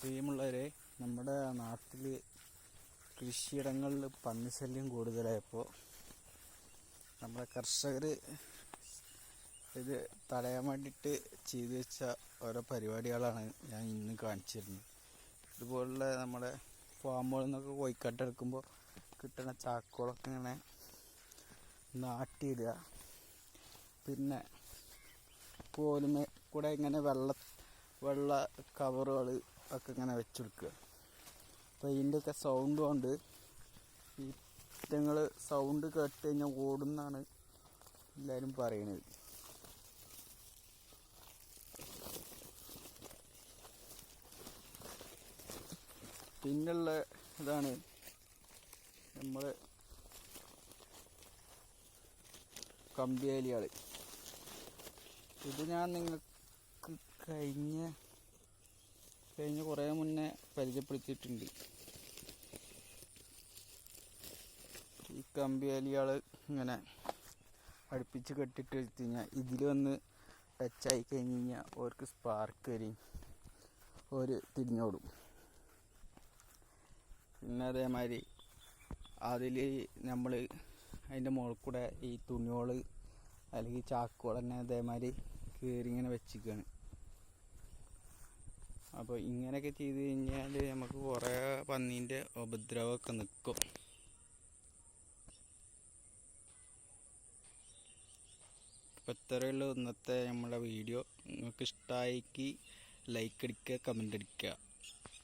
പ്രിയമുള്ളവരെ നമ്മുടെ നാട്ടിൽ കൃഷിയിടങ്ങളിൽ പന്നി ശല്യം കൂടുതലായപ്പോൾ നമ്മുടെ കർഷകർ ഇത് തടയാൻ വേണ്ടിയിട്ട് ചെയ്തു വെച്ച ഓരോ പരിപാടികളാണ് ഞാൻ ഇന്ന് കാണിച്ചിരുന്നത്. ഇതുപോലുള്ള നമ്മുടെ ഫാമുകളിൽ നിന്നൊക്കെ കോഴിക്കാട്ട് എടുക്കുമ്പോൾ കിട്ടുന്ന ചാക്കുകളൊക്കെ ഇങ്ങനെ നാട്ടിയിടുക. പിന്നെ കോലുമേ കൂടെ ഇങ്ങനെ വെള്ള വെള്ള കവറുകൾ ഒക്കെ ഇങ്ങനെ വെച്ചെടുക്കുക. അപ്പോൾ ഇതിന്റെയൊക്കെ സൗണ്ട് കൊണ്ട് ഈ ഇറ്റങ്ങൾ സൗണ്ട് കേട്ട് കഴിഞ്ഞാൽ ഓടുന്നാണ് എല്ലാവരും പറയണത്. പിന്നുള്ള ഇതാണ് നമ്മൾ കമ്പിയേലികൾ ഇത് ഞാൻ നിങ്ങൾക്ക് കഴിഞ്ഞ കഴിഞ്ഞ കുറേ മുന്നേ പരിചയപ്പെടുത്തിയിട്ടുണ്ട്. ഈ കമ്പിയാലികൾ ഇങ്ങനെ അടുപ്പിച്ച് കെട്ടിട്ട് വെച്ച് കഴിഞ്ഞാൽ ഇതിൽ വന്ന് ടച്ചായി കഴിഞ്ഞ് കഴിഞ്ഞാൽ ഓർക്ക് സ്പാർക്ക് വരും. ഒരു തിരിഞ്ഞോടും. പിന്നെ അതേമാതിരി അതിൽ നമ്മൾ അതിന്റെ മുകളിൽ കൂടെ ഈ തുണിയോൾ അല്ലെങ്കിൽ ചാക്കുകൾ തന്നെ അതേമാതിരി കയറി ഇങ്ങനെ വെച്ചിരിക്കുകയാണ് അപ്പോൾ ഇങ്ങനെയൊക്കെ ചെയ്ത് കഴിഞ്ഞാൽ നമുക്ക് കുറേ പന്നീന്റെ ഉപദ്രവമൊക്കെ നിൽക്കും അപ്പോൾ ഇത്രയുള്ള ഇന്നത്തെ നമ്മളെ വീഡിയോ. നിങ്ങൾക്ക് ഇഷ്ടമായിക്ക് ലൈക്ക് അടിക്കുക കമന്റ് അടിക്കുക.